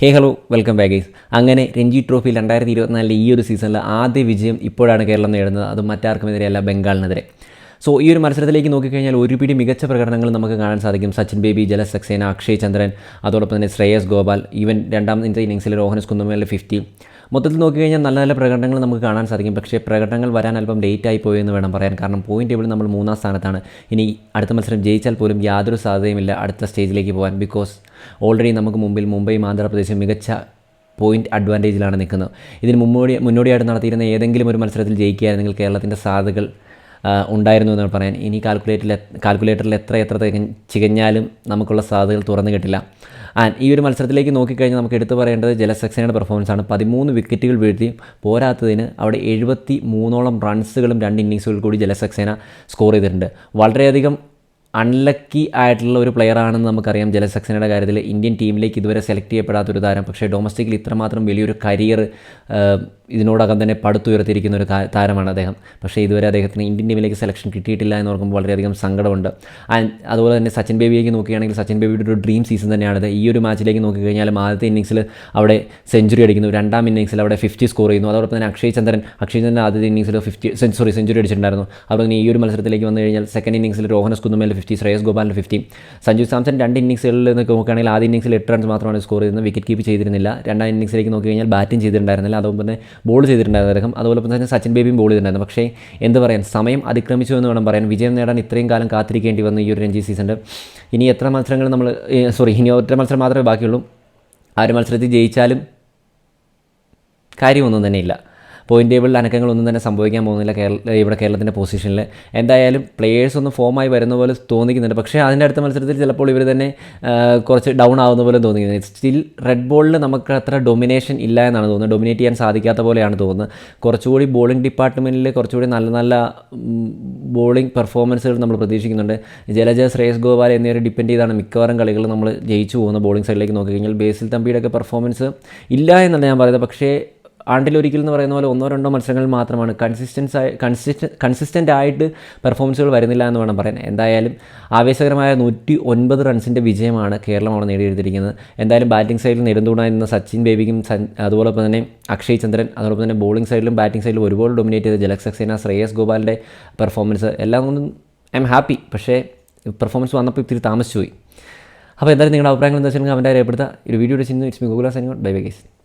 ഹേ hello welcome back അങ്ങനെ Ranji trophy രണ്ടായിരത്തി ഇരുപത്തിനാലിലെ ഈ ഒരു സീസണിൽ ആദ്യ വിജയം ഇപ്പോഴാണ് കേരളം നേടുന്നത്. അത് മറ്റാർക്കുമെതിരെയല്ല ബംഗാളിനെതിരെ. സോ ഈ ഒരു മത്സരത്തിലേക്ക് നോക്കിക്കഴിഞ്ഞാൽ ഒരു പിടി മികച്ച പ്രകടനങ്ങൾ നമുക്ക് കാണാൻ സാധിക്കും. സച്ചിൻ ബേബി ജല സക്സേന അക്ഷയ് ചന്ദ്രൻ അതോടൊപ്പം തന്നെ ശ്രേയസ് ഗോപാൽ ഈവൻ രണ്ടാമത്തെ ഇന്നിങ്സിൽ രോഹനസ് കുന്നുമേലെ ഫിഫ്റ്റി മൊത്തത്തിൽ നോക്കിക്കഴിഞ്ഞാൽ നല്ല നല്ല പ്രകടനങ്ങൾ നമുക്ക് കാണാൻ സാധിക്കും. പക്ഷേ പ്രകടനങ്ങൾ വരാൻ അല്പം ലേറ്റ് ആയി പോയെന്ന് വേണം പറയാൻ. കാരണം പോയിന്റ് ടേബിൾ നമ്മൾ മൂന്നാം സ്ഥാനത്താണ്. ഇനി അടുത്ത മത്സരം ജയിച്ചാൽ പോലും യാതൊരു സാധ്യതയുമില്ല അടുത്ത സ്റ്റേജിലേക്ക് പോകാൻ ബിക്കോസ് ഓൾറെഡി നമുക്ക് മുമ്പിൽ മുംബൈയും ആന്ധ്രാപ്രദേശും മികച്ച പോയിന്റ് അഡ്വാന്റേജിലാണ് നിൽക്കുന്നത്. ഇതിന് മുന്നോടി മുന്നോടിയായിട്ട് നടത്തിയിരുന്ന ഏതെങ്കിലും ഒരു മത്സരത്തിൽ ജയിക്കുകയായിരുന്നെങ്കിൽ കേരളത്തിന്റെ സാധ്യതകൾ ഉണ്ടായിരുന്നു എന്ന് പറയാൻ. ഇനി കാൽക്കുലേറ്ററിൽ കാൽക്കുലേറ്ററിൽ എത്ര എത്ര ചികഞ്ഞാലും നമുക്കുള്ള സാധ്യതകൾ തുറന്നു കിട്ടില്ല. ആൻഡ് ഈ ഒരു മത്സരത്തിലേക്ക് നോക്കിക്കഴിഞ്ഞാൽ നമുക്ക് എടുത്തു പറയേണ്ടത് ജലസക്സേനയുടെ പെർഫോമൻസ് ആണ്. പതിമൂന്ന് വിക്കറ്റുകൾ വീഴ്ത്തി പോരാത്തതിന് അവിടെ എഴുപത്തി മൂന്നോളം റൺസുകളും രണ്ട് ഇന്നിങ്സുകൾ കൂടി ജലസക്സേന സ്കോർ ചെയ്തിട്ടുണ്ട്. വളരെയധികം അൺലക്കി ആയിട്ടുള്ള ഒരു പ്ലെയർ ആണെന്ന് നമുക്കറിയാം. ജലസക്സനയുടെ കാര്യത്തിൽ ഇന്ത്യൻ ടീമിലേക്ക് ഇതുവരെ സെലക്ട് ചെയ്യപ്പെടാത്ത ഒരു താരം. പക്ഷേ ഡൊമസ്റ്റിക്കിൽ ഇത്രമാത്രം വലിയൊരു കരിയർ ഇതിനോടകം തന്നെ പടുത്തുയർത്തിയിരിക്കുന്ന ഒരു താരമാണ് അദ്ദേഹം. പക്ഷേ ഇതുവരെ അദ്ദേഹത്തിന് ഇന്ത്യൻ ടീമിലേക്ക് സെലക്ഷൻ കിട്ടിയിട്ടില്ല എന്ന് ഓർക്കുമ്പോൾ വളരെയധികം സങ്കടമുണ്ട്. അതുപോലെ തന്നെ സച്ചിൻ ബേബിയിലേക്ക് നോക്കുകയാണെങ്കിൽ സച്ചിൻ ബേബിയുടെ ഒരു ഡ്രീം സീസൺ തന്നെയാണിത് ഈ ഒരു മാച്ചിലേക്ക് നോക്കിക്കഴിഞ്ഞാൽ ആദ്യത്തെ ഇന്നിങ്സിൽ അവിടെ സെഞ്ചുറി അടിക്കുന്നു. രണ്ടാം ഇന്നിങ്സിൽ അവിടെ ഫിഫ്റ്റി സ്കോർ ചെയ്യുന്നു. അതോടൊപ്പം തന്നെ അക്ഷയ് ചന്ദ്രൻ അക്ഷയ് ചന്ദ്രൻ ആദ്യത്തെ ഇന്നിങ്സിൽ ഫിഫ്റ്റി സോറി സെഞ്ചുറി അടിച്ചിട്ടുണ്ടായിരുന്നു. അതുപോലെ തന്നെ ഈ ഒരു മത്സരത്തിലേക്ക് വന്നു കഴിഞ്ഞാൽ സെക്കൻഡ് ഇന്നിങ്സിൽ രോഹനസ് കുന്നുമേൽ ഫിഫ്റ്റി ശ്രേയസ് ഗോപാലിന്റെ ഫിഫ്റ്റി സഞ്ജു സാംസൺ രണ്ട് ഇന്നിങ്സുകളിൽ നിന്നൊക്കെ നോക്കുകയാണെങ്കിൽ ആദ്യ ഇന്നിങ്സിൽ എട്ട് റൺസ് മാത്രമാണ് സ്കോർ ചെയ്തത്. വിക്കറ്റ് കീപ്പ് ചെയ്തിരുന്നില്ല. രണ്ടാം ഇന്നിങ്സിലേക്ക് നോക്കി കഴിഞ്ഞാൽ ബാറ്റിംഗ് ചെയ്തിട്ടുണ്ടായിരുന്നില്ല. അതുപോലെ തന്നെ ബോൾ ചെയ്തിട്ടുണ്ടായിരുന്നു അദ്ദേഹം. അതുപോലെ തന്നെ സച്ചിൻ ബേബിയും ബോൾ ചെയ്തിട്ടുണ്ടായിരുന്നു. പക്ഷേ എന്ത് പറയാൻ? സമയം അതിക്രമിച്ചു എന്ന് വേണം പറയാൻ. വിജയം നേടാൻ ഇത്രയും കാലം കാത്തിരിക്കേണ്ടി വന്നു ഈ ഒരു രഞ്ജി സീസണിൽ ഇനി എത്ര മത്സരങ്ങൾ നമ്മൾ സോറി ഇനി ഒറ്റ മത്സരം മാത്രമേ ബാക്കിയുള്ളൂ. ആ ഒരു മത്സരത്തിൽ ജയിച്ചാലും കാര്യമൊന്നും തന്നെ പോയിന്റ് ടേബിളിൽ അനക്കങ്ങളൊന്നും തന്നെ സംഭവിക്കാൻ പോകുന്നില്ല കേരള ഇവിടെ കേരളത്തിന്റെ പൊസിഷനിൽ എന്തായാലും പ്ലേയേഴ്സ് ഒന്ന് ഫോമായി വരുന്ന പോലെ തോന്നിക്കുന്നുണ്ട്. പക്ഷേ അതിന്റെ അടുത്ത മത്സരത്തിൽ ചിലപ്പോൾ ഇവർ തന്നെ കുറച്ച് ഡൗൺ ആവുന്ന പോലെ തോന്നിക്കുന്നത് സ്റ്റിൽ റെഡ് ബോളിൽ നമുക്ക് അത്ര ഡൊമിനേഷൻ ഇല്ല എന്നാണ് തോന്നുന്നത്. ഡൊമിനേറ്റ് ചെയ്യാൻ സാധിക്കാത്ത പോലെയാണ് തോന്നുന്നത്. കുറച്ചുകൂടി ബോളിംഗ് ഡിപ്പാർട്ട്മെന്റിൽ കുറച്ചുകൂടി നല്ല നല്ല ബോളിംഗ് പെർഫോമൻസുകൾ നമ്മൾ പ്രതീക്ഷിക്കുന്നുണ്ട്. ജലജ ശ്രേയസ് ഗോപാൽ എന്നിവരെ ഡിപ്പെൻഡ് ചെയ്താണ്. മിക്കവാറും കളികൾ നമ്മൾ ജയിച്ചു പോകുന്ന ബോളിംഗ് സൈഡിലേക്ക് നോക്കിക്കഴിഞ്ഞാൽ. ബേസിൽ തമ്പിയുടെ ഒക്കെ പെർഫോമൻസ് ഇല്ല എന്നല്ല ഞാൻ പറയുന്നത്. പക്ഷേ ആണ്ടിലൊരിക്കൽ എന്ന് പറയുന്ന പോലെ ഒന്നോ രണ്ടോ മത്സരങ്ങൾ മാത്രമാണ്. കൺസിസ്റ്റൻസ് ആയി കൺസിസ്റ്റൻ കൺസിസ്റ്റന്റ് ആയിട്ട് പെർഫോമൻസുകൾ വരുന്നില്ല എന്ന് വേണം പറയാൻ. എന്തായാലും ആവേശകരമായ നൂറ്റി ഒൻപത് റൺസിന്റെ വിജയമാണ് കേരളം അവിടെ നേടിയെടുത്തിരിക്കുന്നത്. എന്തായാലും ബാറ്റിംഗ് സൈഡിൽ നെടുന്തൂണായി നിന്ന സച്ചിൻ ബേബിക്കും അതുപോലൊപ്പം തന്നെ അക്ഷയ് ചന്ദ്രൻ അതോടൊപ്പം തന്നെ ബോളിംഗ് സൈഡിലും ബാറ്റിംഗ് സൈഡിലും ഒരുപോലെ ഡൊമിനേറ്റ് ചെയ്ത ജലക് സക്സേന ശ്രേയസ് ഗോപാലിന്റെ പെർഫോമൻസ് എല്ലാം കൊണ്ടും ഐ എം ഹാപ്പി പക്ഷേ പെർഫോമൻസ് വന്നപ്പോൾ ഇത്തിരി താമസിച്ചു പോയി അപ്പോൾ എന്തായാലും നിങ്ങളുടെ അഭിപ്രായങ്ങൾ എന്താ വെച്ചാൽ അവന്റെ രേഖപ്പെടുത്തുക. ഒരു വീഡിയോ ചെയ്യുന്നു it's me Google signing bye bye guys